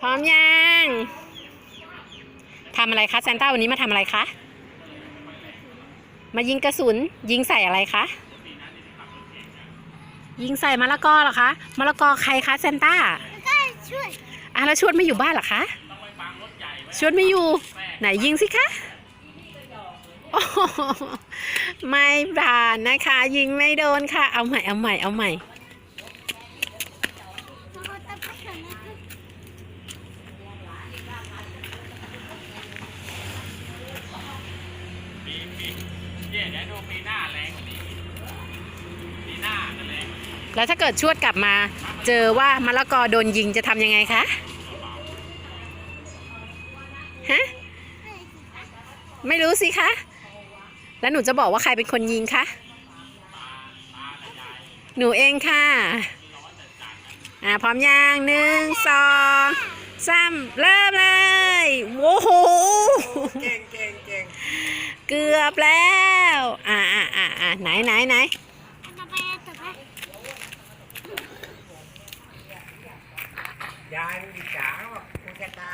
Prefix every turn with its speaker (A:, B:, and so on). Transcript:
A: พร้อมยังทำอะไรคะซานต้าวันนี้มาทำอะไรคะ มายิงกระสุน ยิงใส่อะไรคะ ยิงใส่มะละกอเหรอคะมะละกอใครคะซานต้า
B: ช่วย
A: อะแล้วชวดไม่อยู่บ้านเหรอคะชวดไม่อยู่ ไหนยิงสิคะไม่ผ่านนะคะ ยิงไม่โดนค่ะ เอาใหม่เอาใหม่เอาใหม่
B: เขาตะไปก่อนนะคะ
C: ปีปี เนี่ยเดี๋ยวดูปีหน้าแรงกว่านี้ปีหน้าจะแรงกว่านี้
A: แล้วถ้าเกิดชวดกลับมา เจอว่ามะละกอโดนยิงจะทำยังไงคะฮะไม่รู้สิคะ แล้วหนูจะบอกว่าใครเป็นคนยิงคะหนูเองค่ะ อ่าพร้อมยังหนึ่งสองสามเริ่มเลยโอ้โห
C: เก่งเก่งเก่ง
A: เกือบแล้วอ่าอ่าอ่าอ่า ไหนไหนไหน
C: ยายดีจ๋าบอกคุณจะตา